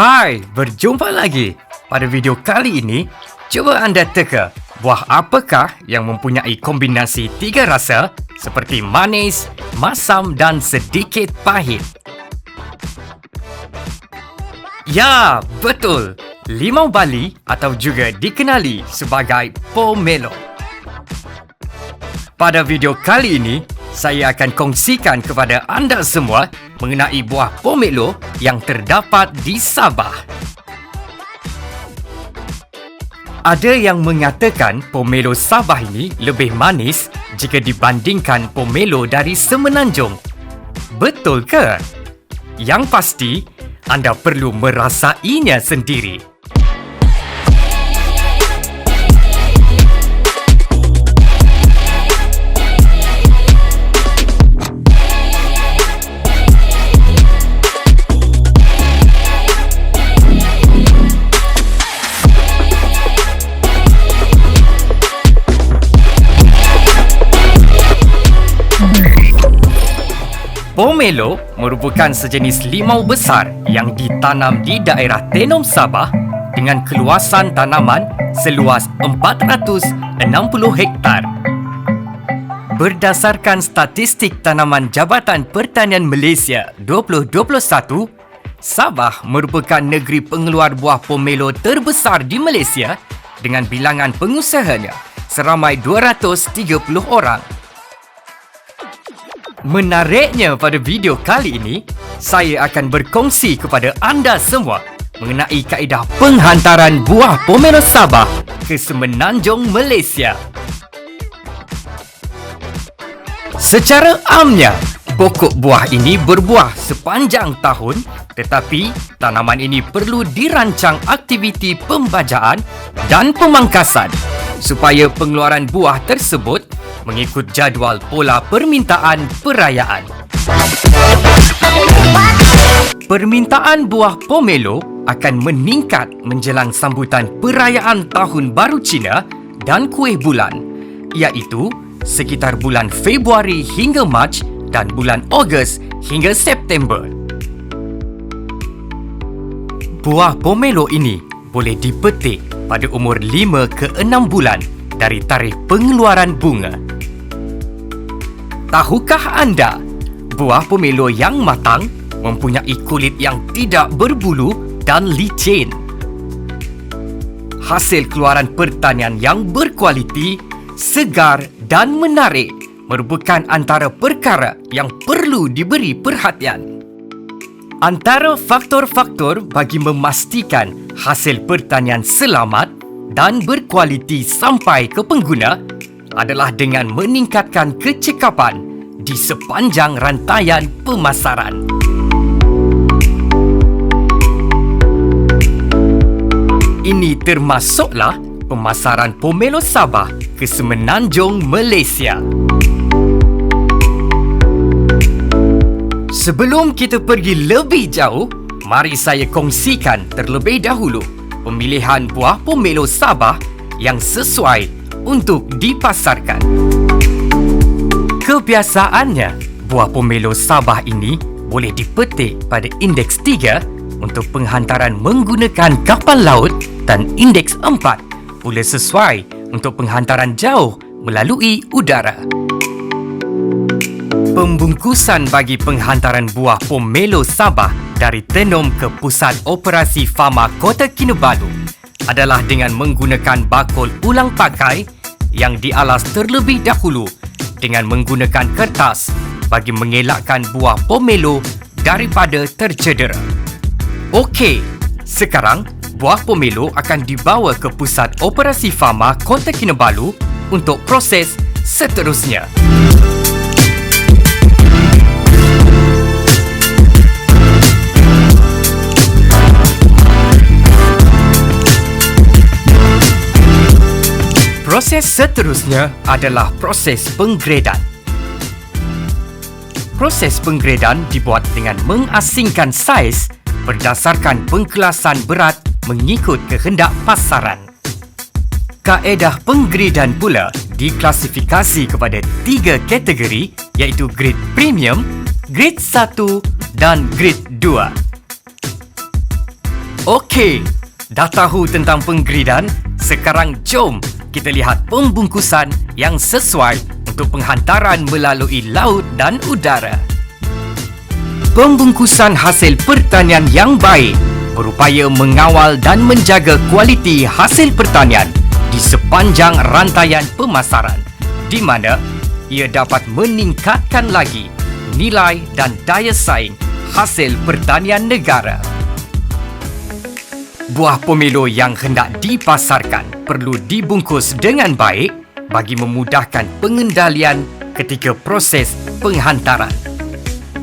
Hai, berjumpa lagi. Pada video kali ini, cuba anda teka buah apakah yang mempunyai kombinasi tiga rasa seperti manis, masam dan sedikit pahit. Ya, betul. Limau Bali atau juga dikenali sebagai pomelo. Pada video kali ini, saya akan kongsikan kepada anda semua mengenai buah pomelo yang terdapat di Sabah. Ada yang mengatakan pomelo Sabah ini lebih manis jika dibandingkan pomelo dari Semenanjung. Betul ke? Yang pasti, anda perlu merasainya sendiri. Pomelo merupakan sejenis limau besar yang ditanam di daerah Tenom Sabah dengan keluasan tanaman seluas 460 hektar. Berdasarkan statistik Tanaman Jabatan Pertanian Malaysia 2021, Sabah merupakan negeri pengeluar buah pomelo terbesar di Malaysia dengan bilangan pengusahanya seramai 230 orang. Menariknya pada video kali ini, saya akan berkongsi kepada anda semua mengenai kaedah penghantaran buah pomelo Sabah ke Semenanjung Malaysia. Secara amnya, pokok buah ini berbuah sepanjang tahun tetapi tanaman ini perlu dirancang aktiviti pembajaan dan pemangkasan supaya pengeluaran buah tersebut mengikut jadual pola permintaan perayaan. Permintaan buah pomelo akan meningkat menjelang sambutan perayaan Tahun Baru Cina dan Kuih Bulan, iaitu sekitar bulan Februari hingga Mac dan bulan Ogos hingga September. Buah pomelo ini boleh dipetik pada umur 5 ke 6 bulan dari tarikh pengeluaran bunga. Tahukah anda, buah pomelo yang matang mempunyai kulit yang tidak berbulu dan licin. Hasil keluaran pertanian yang berkualiti, segar dan menarik merupakan antara perkara yang perlu diberi perhatian. Antara faktor-faktor bagi memastikan hasil pertanian selamat dan berkualiti sampai ke pengguna adalah dengan meningkatkan kecekapan di sepanjang rantaian pemasaran. Ini termasuklah pemasaran Pomelo Sabah ke Semenanjung Malaysia. Sebelum kita pergi lebih jauh, mari saya kongsikan terlebih dahulu pemilihan buah pomelo Sabah yang sesuai untuk dipasarkan. Kebiasaannya, buah pomelo Sabah ini boleh dipetik pada indeks 3 untuk penghantaran menggunakan kapal laut dan indeks 4 pula sesuai untuk penghantaran jauh melalui udara. Pembungkusan bagi penghantaran buah pomelo Sabah dari Tenom ke Pusat Operasi Fama Kota Kinabalu adalah dengan menggunakan bakul ulang pakai yang dialas terlebih dahulu dengan menggunakan kertas bagi mengelakkan buah pomelo daripada tercedera. Okey, sekarang buah pomelo akan dibawa ke Pusat Operasi Fama Kota Kinabalu untuk proses seterusnya. Proses seterusnya adalah proses penggredan. Proses penggredan dibuat dengan mengasingkan saiz berdasarkan pengkelasan berat mengikut kehendak pasaran. Kaedah penggredan pula diklasifikasi kepada tiga kategori iaitu grade premium, grade 1 dan grade 2. Okey, dah tahu tentang penggridan? Sekarang jom kita lihat pembungkusan yang sesuai untuk penghantaran melalui laut dan udara. Pembungkusan hasil pertanian yang baik berupaya mengawal dan menjaga kualiti hasil pertanian di sepanjang rantaian pemasaran di mana ia dapat meningkatkan lagi nilai dan daya saing hasil pertanian negara. Buah pomelo yang hendak dipasarkan perlu dibungkus dengan baik bagi memudahkan pengendalian ketika proses penghantaran.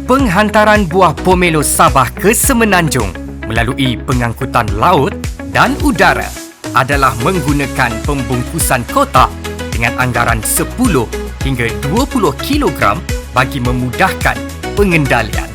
Penghantaran buah pomelo Sabah ke Semenanjung melalui pengangkutan laut dan udara adalah menggunakan pembungkusan kotak dengan anggaran 10 hingga 20 kilogram bagi memudahkan pengendalian.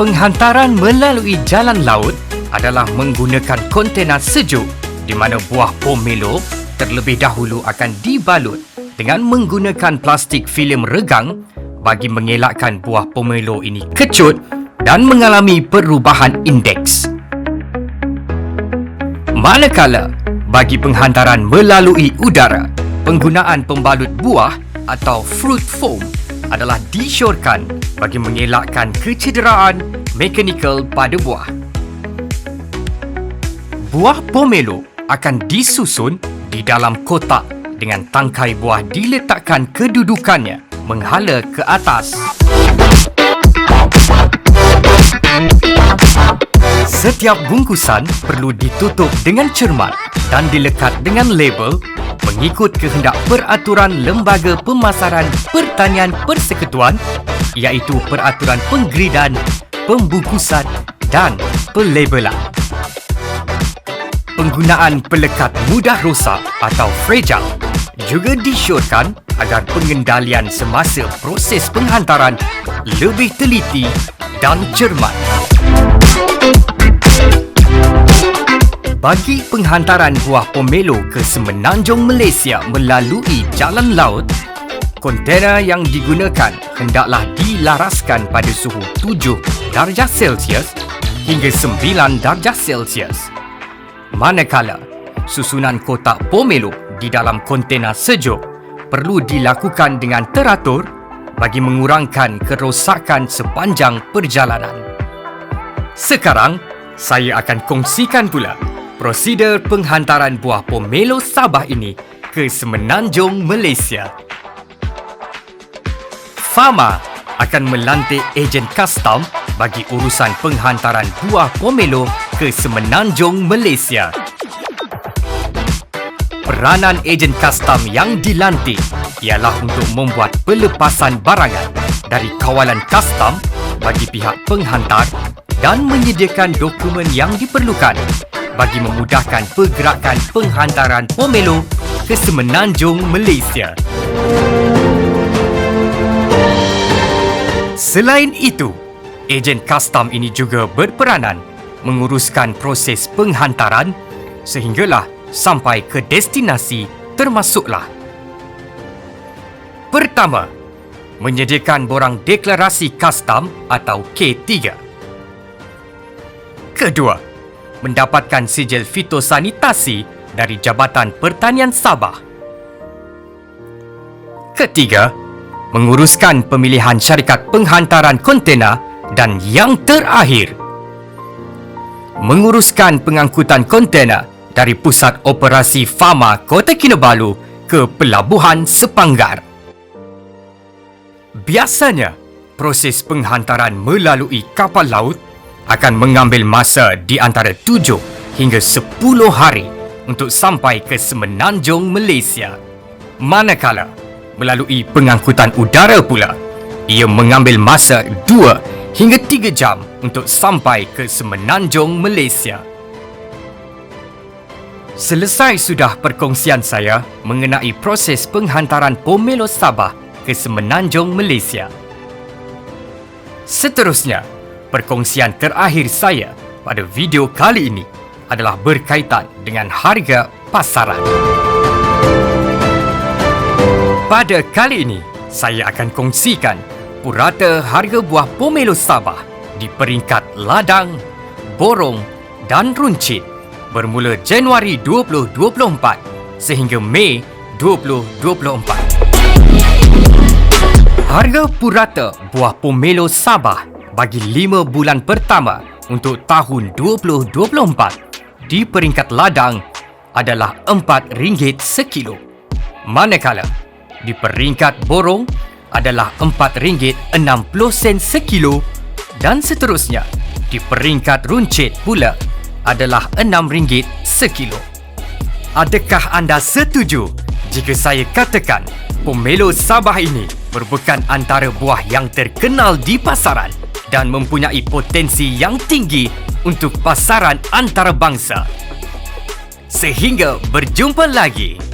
Penghantaran melalui jalan laut adalah menggunakan kontena sejuk di mana buah pomelo terlebih dahulu akan dibalut dengan menggunakan plastik filem regang bagi mengelakkan buah pomelo ini kecut dan mengalami perubahan indeks. Manakala bagi penghantaran melalui udara, penggunaan pembalut buah atau fruit foam adalah disyorkan bagi mengelakkan kecederaan mekanikal pada buah. Buah pomelo akan disusun di dalam kotak dengan tangkai buah diletakkan kedudukannya menghala ke atas. Setiap bungkusan perlu ditutup dengan cermat dan dilekat dengan label mengikut kehendak peraturan Lembaga Pemasaran Pertanian Persekutuan iaitu Peraturan Penggridan, Pembungkusan dan Pelabelan. Penggunaan pelekat mudah rosak atau fragile juga disyorkan agar pengendalian semasa proses penghantaran lebih teliti dan cermat. Bagi penghantaran buah pomelo ke Semenanjung Malaysia melalui jalan laut, kontena yang digunakan hendaklah dilaraskan pada suhu 7 darjah Celsius hingga 9 darjah Celsius. Manakala susunan kotak pomelo di dalam kontena sejuk perlu dilakukan dengan teratur bagi mengurangkan kerosakan sepanjang perjalanan. Sekarang, saya akan kongsikan pula prosedur penghantaran buah pomelo Sabah ini ke Semenanjung Malaysia. Fama akan melantik ejen custom bagi urusan penghantaran buah pomelo ke Semenanjung Malaysia peranan ejen custom yang dilantik ialah untuk membuat pelepasan barangan dari kawalan custom bagi pihak penghantar dan menyediakan dokumen yang diperlukan bagi memudahkan pergerakan penghantaran pomelo ke Semenanjung Malaysia. Selain itu, ejen custom ini juga berperanan menguruskan proses penghantaran sehinggalah sampai ke destinasi termasuklah Pertama, menyediakan borang deklarasi custom atau K3. Kedua, mendapatkan sijil fitosanitasi dari Jabatan Pertanian Sabah. Ketiga, menguruskan pemilihan syarikat penghantaran kontena dan yang terakhir, menguruskan pengangkutan kontena dari Pusat Operasi Fama Kota Kinabalu ke Pelabuhan Sepanggar. Biasanya, proses penghantaran melalui kapal laut akan mengambil masa di antara 7 hingga 10 hari untuk sampai ke Semenanjung Malaysia. Manakala, melalui pengangkutan udara pula, ia mengambil masa 2 hingga 3 jam untuk sampai ke Semenanjung Malaysia. Selesai sudah perkongsian saya mengenai proses penghantaran pomelo Sabah ke Semenanjung Malaysia. Seterusnya, perkongsian terakhir saya pada video kali ini adalah berkaitan dengan harga pasaran. Pada kali ini, saya akan kongsikan purata harga buah pomelo Sabah di peringkat ladang, borong dan runcit bermula Januari 2024 sehingga Mei 2024. Harga purata buah pomelo Sabah bagi 5 bulan pertama untuk tahun 2024 di peringkat ladang adalah RM4 sekilo. Manakala di peringkat borong adalah RM4.60 sekilo dan seterusnya di peringkat runcit pula adalah RM6 sekilo. Adakah anda setuju jika saya katakan pomelo Sabah ini merupakan antara buah yang terkenal di pasaran dan mempunyai potensi yang tinggi untuk pasaran antarabangsa? Sehingga berjumpa lagi.